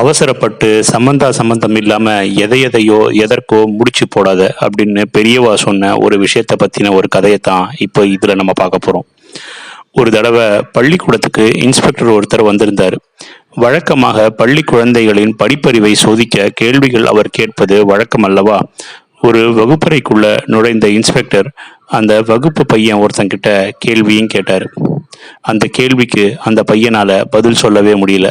அவசரப்பட்டு சம்பந்தா சம்பந்தம் இல்லாம எதை எதையோ எதற்கோ முடிச்சு போடாத அப்படின்னு பெரியவா சொன்ன ஒரு விஷயத்தை பத்தின ஒரு கதையை தான் இப்போ இதுல நம்ம பார்க்க போறோம். ஒரு தடவை பள்ளிக்கூடத்துக்கு இன்ஸ்பெக்டர் ஒருத்தர் வந்திருந்தார். வழக்கமாக பள்ளி குழந்தைகளின் படிப்பறிவை சோதிக்க கேள்விகள் அவர் கேட்பது வழக்கம் அல்லவா? ஒரு வகுப்பறைக்குள்ள நுழைந்த இன்ஸ்பெக்டர் அந்த வகுப்பு பையன் ஒருத்தங்கிட்ட கேள்வியும் கேட்டார். அந்த கேள்விக்கு அந்த பையனால பதில் சொல்லவே முடியல.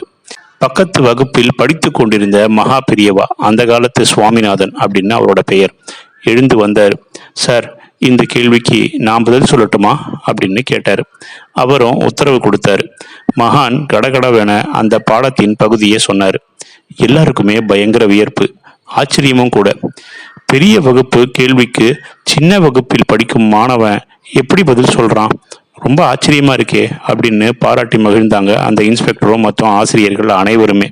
பக்கத்து வகுப்பில் படித்து கொண்டிருந்த மகா பெரியவா அந்த காலத்து சுவாமிநாதன் அப்படின்னு அவரோட பெயர். எழுந்து வந்தார். சார் இந்த கேள்விக்கு நான் பதில் சொல்லட்டுமா? அப்படின்னு கேட்டார். அவரும் உத்தரவு கொடுத்தாரு. மகான் கடகடவென அந்த பாடத்தின் பகுதியை சொன்னார். எல்லாருக்குமே பயங்கர வியர்ப்பு ஆச்சரியமும் கூட. பெரிய வகுப்பு கேள்விக்கு சின்ன வகுப்பில் படிக்கும் மாணவன் எப்படி பதில் சொல்றான்? ரொம்ப ஆச்சரியமா இருக்கே அப்படின்னு பாராட்டி மகிழ்ந்தாங்க அந்த இன்ஸ்பெக்டரும் மற்றும் ஆசிரியர்கள் அனைவருமே.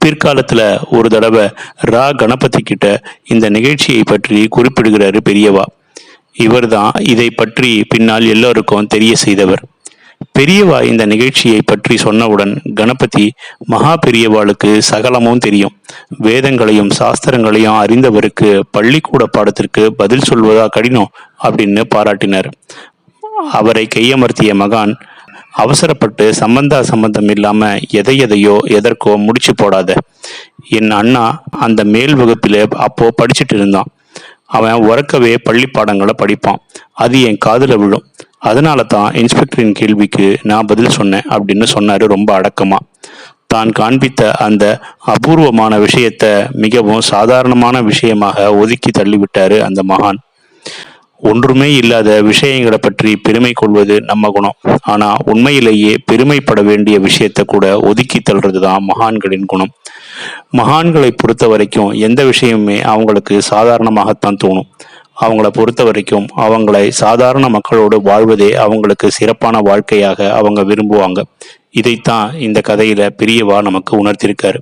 பிற்காலத்தில் ஒரு தடவை ரா கணபதி கிட்ட இந்த நிகழ்ச்சியை பற்றி குறிப்பிடுகிறாரு பெரியவா. இவர்தான் இதை பற்றி பின்னால் எல்லோருக்கும் தெரிய செய்தவர். பெரியவா இந்த நிகழ்ச்சியை பற்றி சொன்னவுடன் கணபதி மகா பெரியவாளுக்கு சகலமும் தெரியும். வேதங்களையும் சாஸ்திரங்களையும் அறிந்தவருக்கு பள்ளிக்கூட பாடத்திற்கு பதில் சொல்வதா கடினம் அப்படின்னு பாராட்டினார். அவரை கையமர்த்திய மகான் அவசரப்பட்டு சம்பந்தா சம்பந்தம் இல்லாம எதை எதையோ எதற்கோ முடிச்சு போடாத. என் அண்ணா அந்த மேல் வகுப்பில் அப்போ படிச்சுட்டு இருந்தான். அவன் உறக்கவே பள்ளி பாடங்களை படிப்பான். அது என் காதுல விழும். அதனால தான் இன்ஸ்பெக்டரின் கேள்விக்கு நான் பதில் சொன்னேன் அப்படின்னு சொன்னாரு ரொம்ப அடக்கமா. தான் காண்பித்த அந்த அபூர்வமான விஷயத்த மிகவும் சாதாரணமான விஷயமாக ஒதுக்கி தள்ளிவிட்டாரு அந்த மகான். ஒன்றுமே இல்லாத விஷயங்களை பற்றி பெருமை கொள்வது நம்ம குணம். ஆனா உண்மையிலேயே பெருமைப்பட வேண்டிய விஷயத்தை கூட ஒதுக்கி தள்ளுறது தான் மகான்களின் குணம். மகான்களை பொறுத்த வரைக்கும் எந்த விஷயமுமே அவங்களுக்கு சாதாரணமாகத்தான் தோணும். அவங்கள பொறுத்த வரைக்கும் அவங்களை சாதாரண மக்களோடு வாழ்வதே அவங்களுக்கு சிறப்பான வாழ்க்கையாக அவங்க விரும்புவாங்க. இதைத்தான் இந்த கதையில பெரியவா நமக்கு உணர்த்திருக்காரு.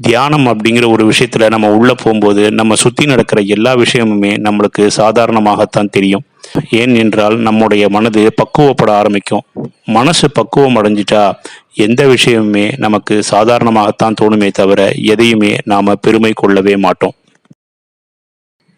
தியானம் அப்படிங்கிற ஒரு விஷயத்துல நம்ம உள்ள போகும்போது நம்ம சுத்தி நடக்கிற எல்லா விஷயமுமே நம்மளுக்கு சாதாரணமாகத்தான் தெரியும். ஏன் என்றால் நம்முடைய மனது பக்குவப்பட ஆரம்பிக்கும். மனசு பக்குவம் அடைஞ்சிட்டா எந்த விஷயமுமே நமக்கு சாதாரணமாகத்தான் தோணுமே தவிர எதையுமே நாம பெருமை கொள்ளவே மாட்டோம்.